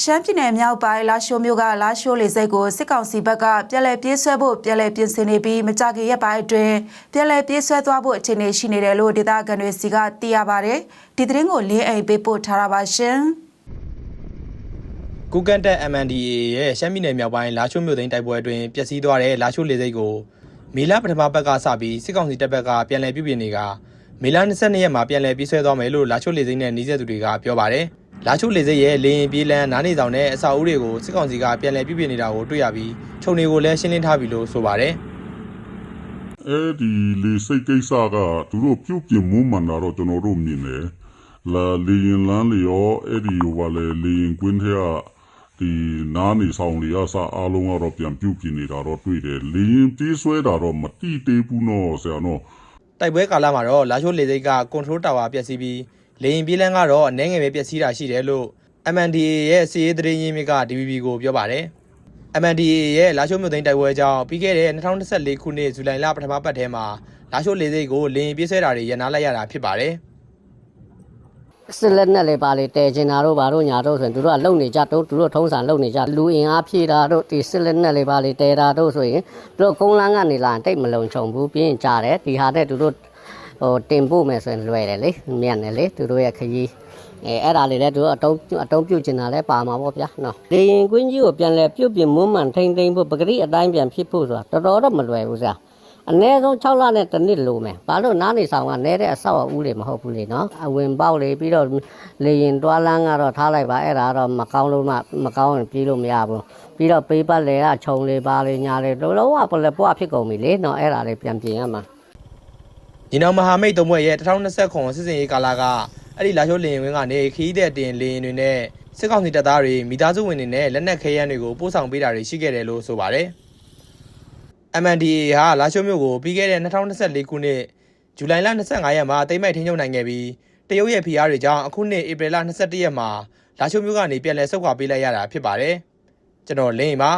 ရှမ်းပြည်နယ်မြောက်ပိုင်းလာရှိုးမြို့ကလာရှိုးလေဆိပ်ကိုစစ်ကောင်စီဘက်ကပြည်လဲပြေးဆွဲဖို့ပြည်လဲပြင်ဆင်နေပြီးမကြခင်ရက်ပိုင်းအတွင်းပြည်လဲပြေးဆွဲသွားဖို့အခြေအနေရှိနေတယ်လို့ဒေသခံတွေစီကသိရပါတယ်ဒီသတင်းကိုလင်းအိမ်ပေးပို့ထားတာပါရှင်ကုကန်တက် MNDAA ရဲ့ရှမ်းပြည်နယ်မြောက်ပိုင်းလာချိုးမြို့သိမ်းတိုက်ပွဲအတွင်းပျက်စီးသွားတဲ့လာချိုးလေဆိပ်ကိုမေလပထမပတ်ကစပြီးစစ်ကောင်စီတပ်ဘက်ကပြန်လည်ပြုပြင်နေကမေလ22ရက်မှာပြန်လည်ပြေးဆွဲသွားမယ်လို့လာချိုးလေဆိပ်နဲ့နှီးဆက်သူတွေကပြောပါတယ်။ လာချိုးလေဆိပ်ရဲ့လေရင်ပြေးလန်းနားနေဆောင်တဲ့အစာအုပ်တွေကိုစစ်ကောင်စီကပြန်လည်ပြုပြင်နေတာကိုတွေ့ရပြီးခြုံတွေကိုလည်းရှင်းလင်းထားပြီလို့ဆိုပါတယ်။အဲ့ဒီလေစိတ်ကိစ္စကသူတို့ပြုတ်ပြင်မှုမှန်တာတော့ကျွန်တော်တို့မြင်တယ်လာလေရင်လန်းလေရောအဲ့ဒီဟိုပါလေလေရင်ကွင်းထဲကဒီနားနေဆောင်လေအစားအားလုံးကတော့ပြန်ပြုတ်ပြင်နေတာတော့တွေ့တယ်လေရင်ပြေးဆွဲတာတော့မတိသေးဘူးနော်ဆရာနော်တိုက်ပွဲကာလမှာတော့လာချိုးလေဆိပ်ကကွန်ထရိုးတာဝါပျက်စီးပြီး လေရင်ပြေးလန်းကတော့အနေငယ်ပဲပျက်စီးတာရှိတယ်လို့ MNDAA ရဲ့စီရေးသတင်းရင်းမြစ်က DVB ကိုပြောပါတယ်။ MNDAA ရဲ့လာချိုးမြို့သိမ်းတိုက်ပွဲကြောင့်ပြီးခဲ့တဲ့2024ခုနှစ်ဇူလိုင်လပထမပတ်ထဲမှာလာချိုးလေဆိပ်ကိုလေရင်ပြေးဆွဲတာတွေရနာလိုက်ရတာဖြစ်ပါတယ်။စစ်လက်နဲ့လေပါလေတဲချင်တာတို့ဘာတို့ညာတို့ဆိုရင်သူတို့ကလုံနေကြတို့သူတို့ထုံးစံလုံနေကြလူအင်အားဖြည့်တာတို့ဒီစစ်လက်နဲ့လေပါလေတဲတာတို့ဆိုရင်သူတို့ကုန်းလန်းကနေလာရင်တိတ်မလုံခြုံဘူးပြင်းကြတယ်ဒီဟာတဲ့သူတို့ ဟိုတင်ပို့မယ်ဆိုရင်လွယ်တယ်လေမြန်တယ်လေသူတို့ရဲ့ခရီးအဲအဲ့ဒါလေးလည်းသူတို့အတုံးအတုံးပြုတ်ချင်တာလည်းပါမှာပေါ့ဗျာနော်လေရင်ကွင်းကြီးကိုပြန်လဲပြုတ်ပြင်မွမ်းမှန်ထိမ့်သိမ့်ဖို့ပဂရိအတိုင်းပြန်ဖြစ်ဖို့ဆိုတာတော်တော်တော့မလွယ်ဘူးဆရာအနည်းဆုံး6လနဲ့တစ်နှစ်လိုမယ်။ဘာလို့နားနေဆောင်ကနဲတဲ့အဆောက်အဦတွေမဟုတ်ဘူးလေနော်။အဝင်ပေါက်လေပြီးတော့လေရင်တွားလန်းကတော့ထားလိုက်ပါအဲ့ဒါတော့မကောင်းလို့မှမကောင်းရင်ပြေးလို့မရဘူး။ပြီးတော့ပေးပတ်လေကခြုံလေပါလေညာလေလုံးလုံးဝပလက်ပွားဖြစ်ကုန်ပြီလေနော်အဲ့ဒါလေးပြန်ပြင်ရမှာ ညီနောင်မဟာမိတ်သုံးဘွဲ့ရဲ့2029စစ်စင်ရေးကာလကအဲ့ဒီလာချိုးလေရင်ဝင်းကနေခီးတဲ့တင်လေရင်တွေနဲ့စစ်ကောင်စီတပ်သားတွေမိသားစုဝင်တွေနဲ့လက်နက်ခဲယမ်းတွေကိုပို့ဆောင်ပေးတာတွေရှိခဲ့တယ်လို့ဆိုပါတယ်။ MNDAA ဟာလာချိုးမြို့ကိုပြီးခဲ့တဲ့2024ခုနှစ်ဇူလိုင်လ25ရက်မှာတိမ့်မိုက်ထင်းချုပ်နိုင်ခဲ့ပြီးတရုတ်ရဲ့ဖိအားတွေကြောင့်အခုနှစ်ဧပြီလ22ရက်မှာလာချိုးမြို့ကနေပြန်လည်ဆုတ်ခွာပေးလိုက်ရတာဖြစ်ပါတယ်။ကျွန်တော်လင်းပါ